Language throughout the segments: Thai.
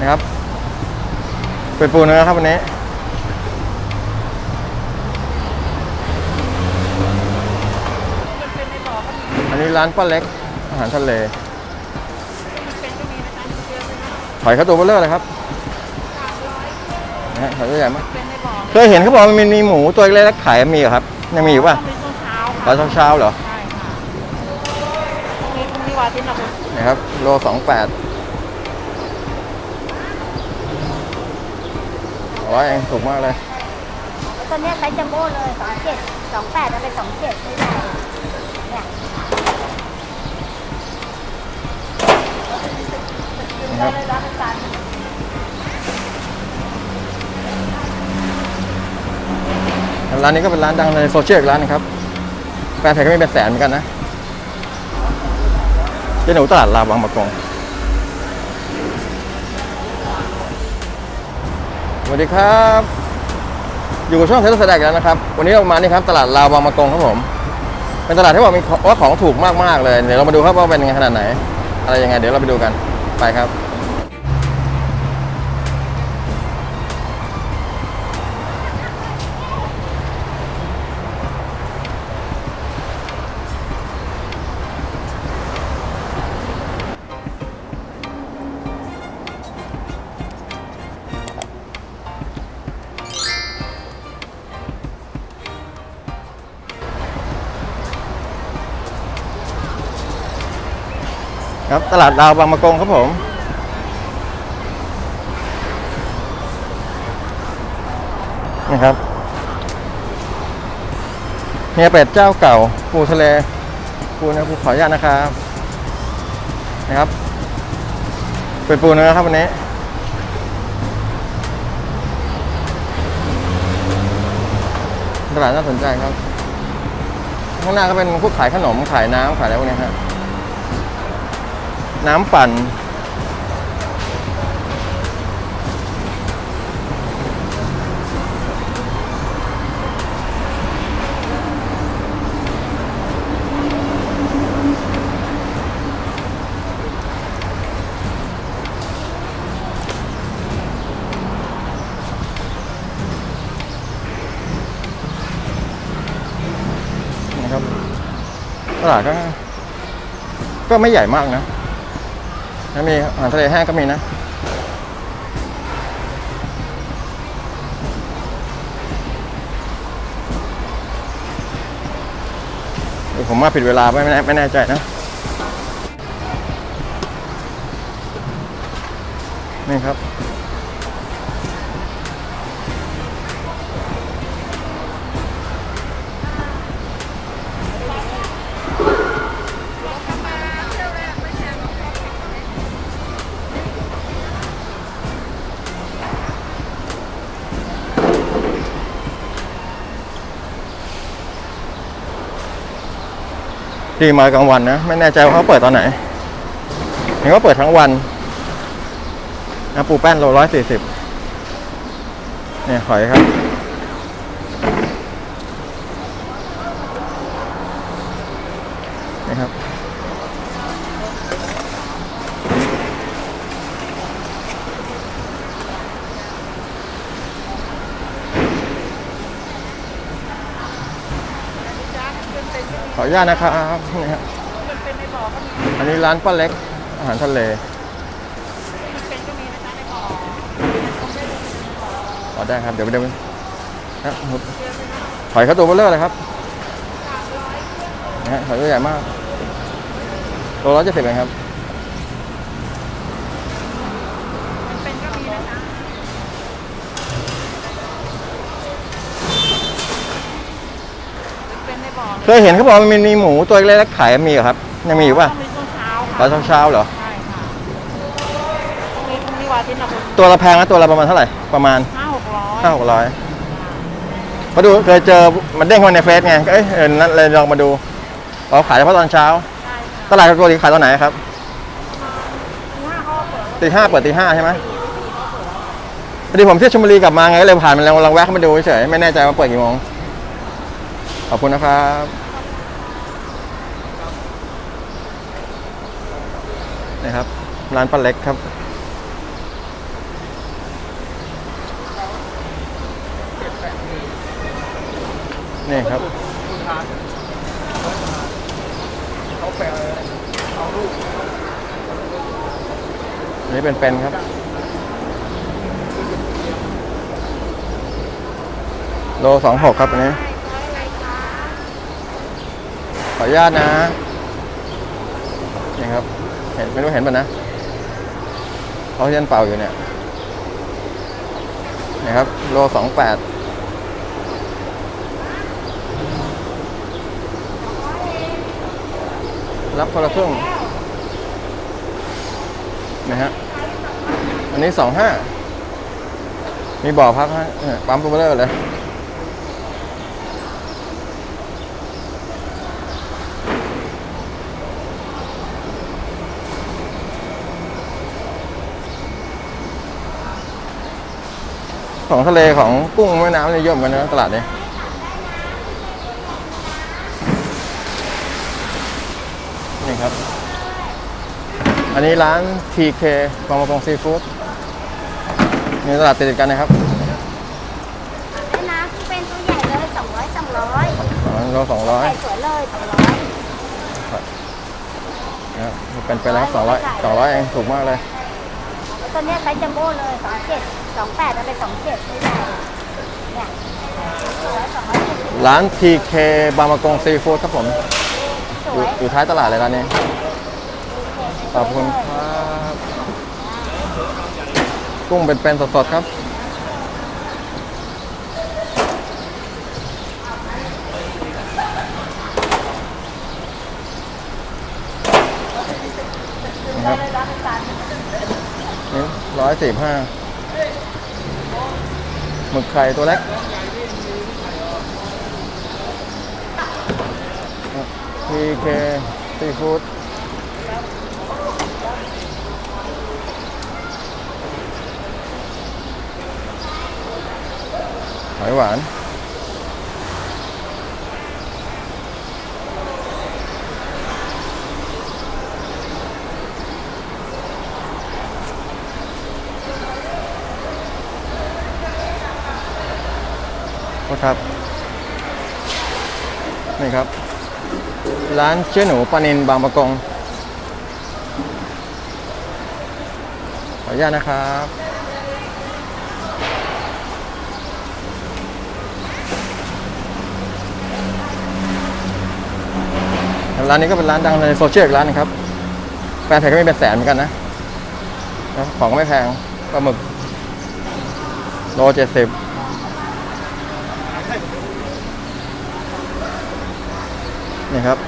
นะครับเป็นปูเนื้อครับวันนี้เป็นในบ่อก็มีอันนี้ร้านป้าเล็กอาหารทะเลมันเป็นก็มีนะคะเยอะเลยนะหอยข้าวตัวเบลเลอร์เลยครับนะฮะหอยตัวใหญ่มากเป็นในบ่อเคยเห็นเขาบอกมันมีหมูตัวเล็กๆขายมีเหรอครับ ยังมีอยู่ป่ะต้องเป็นช่วงเช้าตอค่ะนเช้าๆเหรอ ใช่ค่ะพรุ่งนี้พรุ่งนี้วันอาทิตย์นะคุณนะครับ โลสองแปด ร้อยเองถูกมากเลยตอนเนี้ยไซส์จัมโบ้เลยสองเจ็ดสองแปดเอาไปสองเจ็ดไม่ได้เนี่ยนะครับเลยร้านนี้ก็เป็นร้านดังในโซเชียลอีกร้านนึงครับแฟนเพจก็มีเป็นแสนเหมือนกันนะเจ๊หนูตลาดลาวบางประกง วัสดีครับ อยู่กับช่องเทสแสดงแล้วนะครับ วันนี้เรามานี่ครับตลาดลาวบางมะกงครับผม เป็นตลาดที่บอกมีว่าของถูกมากๆเลย เดี๋ยวเรามาดูครับว่าเป็นยังไงขนาดไหน อะไรยังไง เดี๋ยวเราไปดูกัน ไปครับ ครับตลาดดาวบางมะกงครับผมนี่ครับเฮียเป็ดเจ้าเก่า ปูทะเลปูนื้อปูขออนุญาตนะครับนะครับ เป็นปูเนื้อครับวันนี้ตลาดน่าสนใจครับ ข้างหน้าก็เป็นพวกขายขนมขายน้ำขายอะไรพวกนี้ฮะ น้ำปั่น นะครับตลาดก็ก็ไม่ใหญ่มากนะ แล้วมีอาหารทะเลแห้งก็มีนะเดี๋ยผมมาผิดเวลาไม่แน่ไม่แน่ใจนะนี่ครับ ที่มากลางวันนะ ไม่แน่ใจว่าเขาเปิดตอนไหนเห็นว่าเปิดทั้งวันนะปูแป้นโลร้อยสี่สิบเนี่ยหอยครับนี่ครับ จ้าเป็นเป็นก็มี ขออนุ ญาตนะครับนี่ฮะอันนี้ร้านป้าเล็กอาหารทะเลมันเป็นก็มีนะคะในบ่อขอได้ครับ เดี๋ยวไปเดินครับหอยข้าวตัวเบลเลอร์เลยครับนะฮะหอยตัวใหญ่มากตัวร้อยเจ็ดสิบเองครับ บ่อเคยเห็นเขาบอกว่ามันมีหมูตัวเล็กๆขายมีเหรอครับ ยังมีอยู่ป่ะต้องเป็นช่วงเช้าตค่ะอนเช้าๆเหรอ ใช่ค่ะพรุ่งนี้พรุ่งนี้วันอาทิตย์นะคุณตัวละแพงนะตัวละประมาณเท่าไหร่ ประมาณห้าหกร้อยห้าหกร้อยพอดูเคยเจอมันเด้งมาในเฟซไงก็เอ้ยเออนั่นเลยลองมาดูอ๋อขายเฉพาะตอนเช้า ใช่ค่ะตลาดปกติขายตอนไหนครับห้าเขาก็เปิดตีห้าเปิดตีห้าใช่ไหมพอดีผมเที่ยวชลบุรีกลับมาไงก็เลยผ่านมาลองลองแวะเข้ามาดูเฉยๆไม่แน่ใจว่าเปิดกี่โมง ขอบคุณนะครับนะครับ ร้านป้าเล็กครับ นี่ครับนี่เป็นแฟนครับโลสองหกครับอันนี้ ออนุญาตนะนี่ครับ เห็นไม่รู้เห็นป่ะนะเขาเยันเป่าอยู่เนี่ยนี่ครับ โลสองแปดรับคนละครึ่งนะฮะ อันนี้สองห้า มีบ่อพักฮะปั๊มตัวเบลเลอร์เลย ของทะเลของกุ้งแม่น้ำนี่เยอะเหมือนกันนะตลาดนี้นี่ครับ อันนี้ร้าน TK บางประกงซีฟู้ดนี่ตลาดติดกันนะครับแม่น้ำที่เป็นตัวใหญ่เลยสองร้อยสองร้อยอ๋อโลสองร้อยใส่สวยเลยสองร้อยนะครับเป็นไปแล้วสองร้อยสองร้อยเองถูกมากเลยแล้วตอนเนี้ยไซส์จัมโบ้เลยสองเจ็ด สองแปดเอาไปสองเจ็ดไม่ได้เนี่ยสวยสองร้อยเจ็ดสิบร้าน TK บางประกงซีฟู้ดครับผมสอยู่วยอยู่ท้ายตลาดเลยร้านนี้ ขอบคุณครับ กุ้งเป็นๆสดๆครับนะครับนี่ร้อยสี่ห้า หมึกไข่ตัวเล็กทีเคตีฟู้ดหอยหวาน ครับ นี่ครับ ร้านเจ๊หนูปานินบางประกง ขออนุญาตนะครับร้านนี้ก็เป็นร้านดังในโซเชียลอีกร้านนึงครับแฟนเพจก็ไมีเป็นแสนเหมือนกันนะ ของก็ไม่แพงปลาหมึกโลเจ็ดสิบ นี่ครับ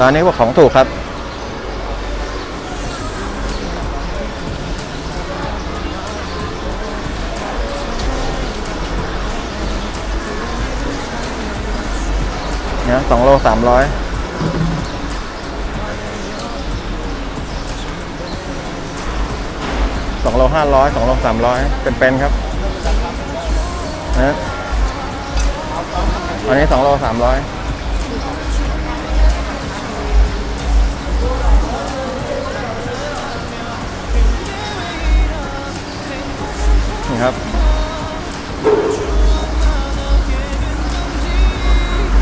ร้านนี้ว่าของถูกครับเนี่ยสองโลสามร้อย สองโลห้าร้อยสองโลสามร้อยเป็นๆครับนะอันนี้สองโลสามร้อยนี่ครับ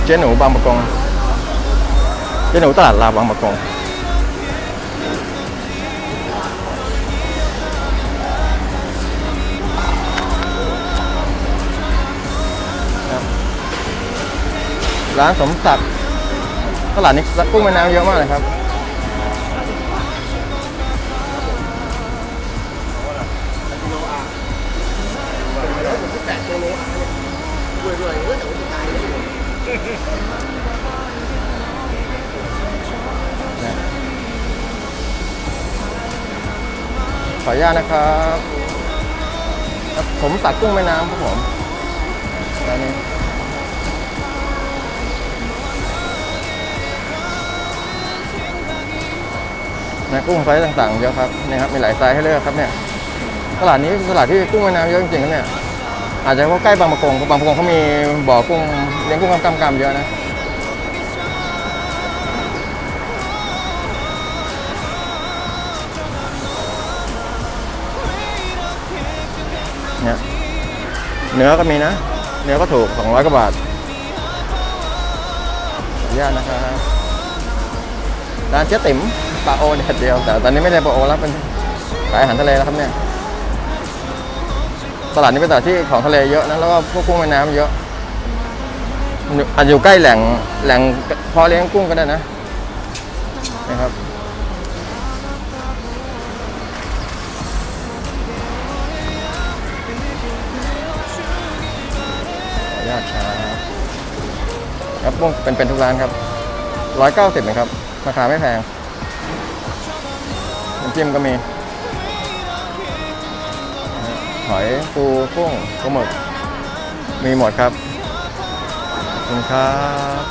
เจ๊หนูบางประกง เจ๊หนูตลาดลาวบางประกง ร้านสมศักดิ์ตลาดนี้กุ้งแม่น้ำเยอะมากเลยครับขออนุญาตนะครับครับผมตักกุ้งแม่น้ำครับผมร้านนี้ นะกุ้งไซส์ต่างๆเยอะครับนี่ครับมีหลายไซส์ให้เลือกครับเนี่ยตลาดนี้ตลาดที่กุ้งแม่น้ำเยอะจริงๆครับเนี่ยอาจจะเพราะใกล้บางประกงบางประกงเขามีบ่อกุ้งเลี้ยงกุ้งกำกำเยอะนะเนี่ยเนื้อก็มีนะ เนื้อก็ถูก 200กว่าบาทขออนุญาตนะครับร้านเจ๊ติ๋ม ปลาโอเด็ดเดียว แต่ตอนนี้ไม่ได้ปลาโอแล้วเป็นขายอาหารทะเลแล้วครับเนี่ย ตลาดนี้เป็นตลาดที่ของทะเลเยอะนะ แล้วก็พวกกุ้งแม่น้ำเยอะอาจจะอยู่ใกล้แหล่งแหล่งเพอเลี้ยงกุ้งก็ได้นะนะครับขออนุญาตครับครับกุ้งเป็นเป็นทุกร้านครับร้อยเก้าสิบนะครับ ราคาไม่แพง จิ้มก็มี หอยปูกุ้งปลาหมึก มีหมดครับขอบคุณครับ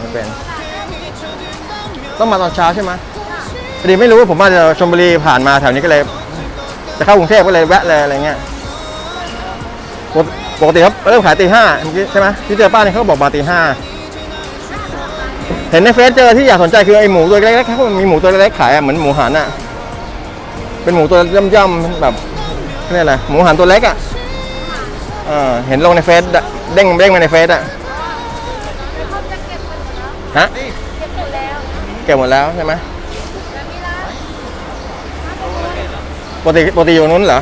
ไม่เป็น ต้องมาตอนเช้าใช่ไหมพอดีไม่รู้ว่าผมมาจากชลบุรีผ่านมาแถวนี้ก็เลย จะเข้ากรุงเทพก็เลยแวะเลยอะไรเงี้ยปกติเขาเริ่มขายตีห้าเมื่อกี้ใช่ไหมที่เจอป้าเนี่ยเขาบอกมาตีห้า เห็นในเฟซเจอที่อยากสนใจคือไอหมูตัวเล็กๆเขามีหมูตัวเล็กๆขายอะเหมือนหมูหันอะเป็นหมูตัวย่ำๆแบบนี่อะไรหมูหันตัวเล็กอะเออเห็นลงในเฟซอะเด้งเด้งมาในเฟซอะเขาจะเก็บหมดแล้วฮะเก็บหมดแล้วเก็บหมดแล้วใช่ไหมแล้วมีร้านปกติปกติอยู่นู้นเหรอ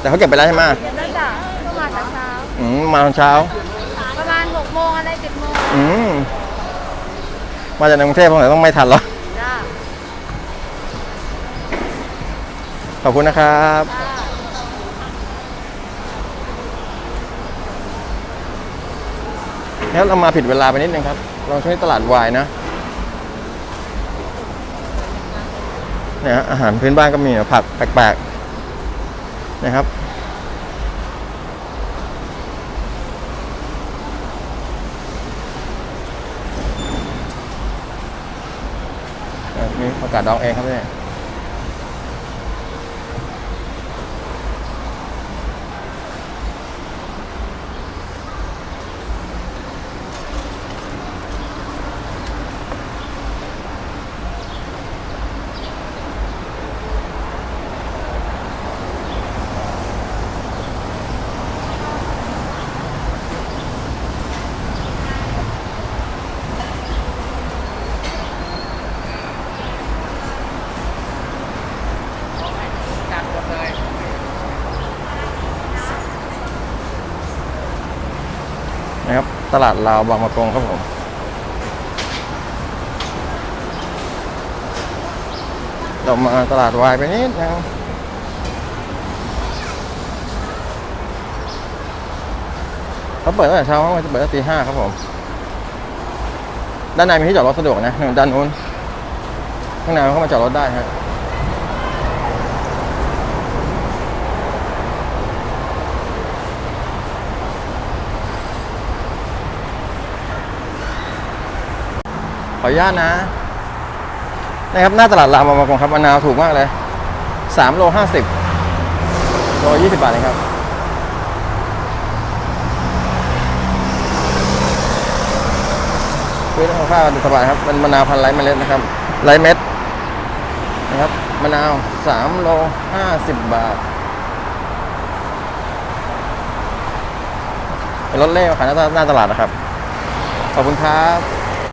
แต่เขาเก็บไปแล้วใช่ไหมเก็บแล้วจ้ะก็มาแต่เช้า อืมมาตอนเช้า ประมาณหกโมงอะไรเจ็ดโมง อืม มาจากในกรุงเทพคงต้องไม่ทันหรอกจ้าขอบคุณนะครับ จ้าแล้วเรามาผิดเวลาไปนิดนึงครับ เราช่วยตลาดวายนะเนี่ยฮะอาหารพื้นบ้านก็มีผักแปลกๆนะครับ นี่ผักกาดดองเองครับเนี่ย ตลาดลาวบางมะกงครับผมเรามาตลาดวายไปนิดนึงเขาเปิดตั้งแต่เช้าเขาจะเปิดตั้งตีห้าครับผม ด้านในมีที่จอดรถสะดวกนะ ด้านนู้น ข้างในเขามาจอดรถได้ฮะ ออนุญาตนะนะครับหน้าตลาดรามบางประกงครับมะนาวถูกมากเลยสามโลห้าสิบโลยี่สิบบาทเองครับซื้อข้าวสบายครับเป็นมะนาวพันไร้เมล็ดนะครับไร้เม็ดนะครับมะนาวสามโลห้าสิบบาทเป็นรถเล่ขายหน้าหน้าตลาดนะครับ ขอบคุณครับ